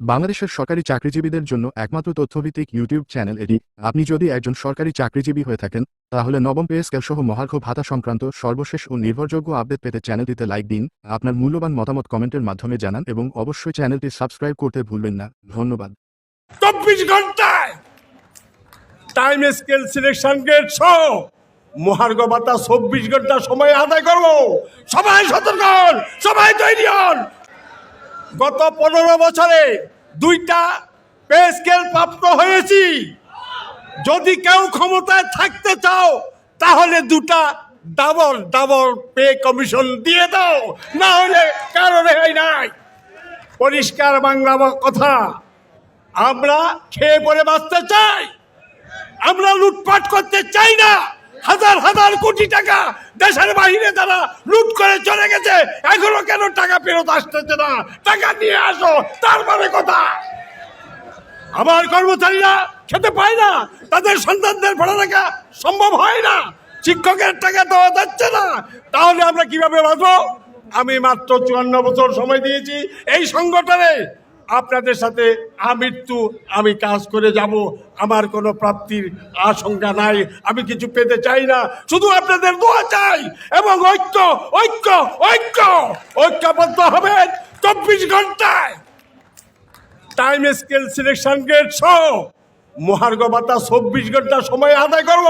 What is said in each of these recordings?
বাংলাদেশের সরকারি চাকরিজীবীদের জন্য একমাত্র তথ্যভিত্তিক ইউটিউব চ্যানেল এটি। আপনি যদি একজন সরকারি চাকরিজীবী হয়ে থাকেন, তাহলে নবম পে স্কেল সহ মহার্ঘ ভাতা সংক্রান্ত সর্বশেষ ও নির্ভরযোগ্য আপডেট পেতে চ্যানেলটিতে লাইক দিন, আপনার মূল্যবান মতামত কমেন্টের মাধ্যমে জানান এবং অবশ্যই চ্যানেলটি সাবস্ক্রাইব করতে ভুলবেন না। ধন্যবাদ। চব্বিশ ঘন্টায় টাইম স্কেল সিলেকশন মহার্ঘ ভাতা চব্বিশ ঘণ্টা সময় আদায় করব। সবাই সতর্ক হন, সবাই তৈরি হন। গত পনেরো বছরে দুইটা পে স্কেল প্রাপ্ত হয়েছি। যদি কেউ ক্ষমতায় থাকতে চাও, তাহলে দুটা ডাবল ডাবল পে কমিশন দিয়ে দাও। না হলে কারও রেহাই নাই। পরিষ্কার বাংলা কথা। আমরা খেয়ে পরে বাঁচতে চাই। আমরা লুটপাট করতে চাই না। হাজার হাজার কোটি টাকা দেশের বাইরে তারা লুট করে চলে গেছে। এখনও কেন টাকা ফেরত আসতেছে না? টাকা নিয়ে আসো তারপরে কথা। আমার কর্মচারীরা খেতে পায় না, তাদের সন্তানদের পড়ালেখা সম্ভব হয় না, শিক্ষকের টাকা দেওয়া যাচ্ছে না। তাহলে আমরা কীভাবে বাঁচবো? আমি মাত্র চুয়ান্ন বছর সময় দিয়েছি, এই সংগঠনে আপনাদের সাথে আমৃত্যু, আমি কাজ করে যাব। আমার কোনো প্রাপ্তির আশঙ্কা নাই। আমি কিছু পেতে চাই না। শুধু আপনাদের দোয়া চাই এবং ঐক্য ঐক্য ঐক্য। ঐক্যবদ্ধ হবেন চব্বিশ ঘন্টায়। টাইম স্কেল সিলেকশন গেট শো মহার্ঘ ভাতা চব্বিশ ঘণ্টা সময় আদায় করব।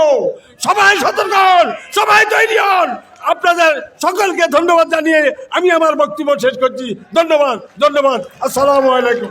সবাই সতর্ক হন, সবাই তৈরি হন। আপনাদের সকলকে ধন্যবাদ জানিয়ে আমি আমার বক্তব্য শেষ করছি। ধন্যবাদ ধন্যবাদ। আসসালামু আলাইকুম।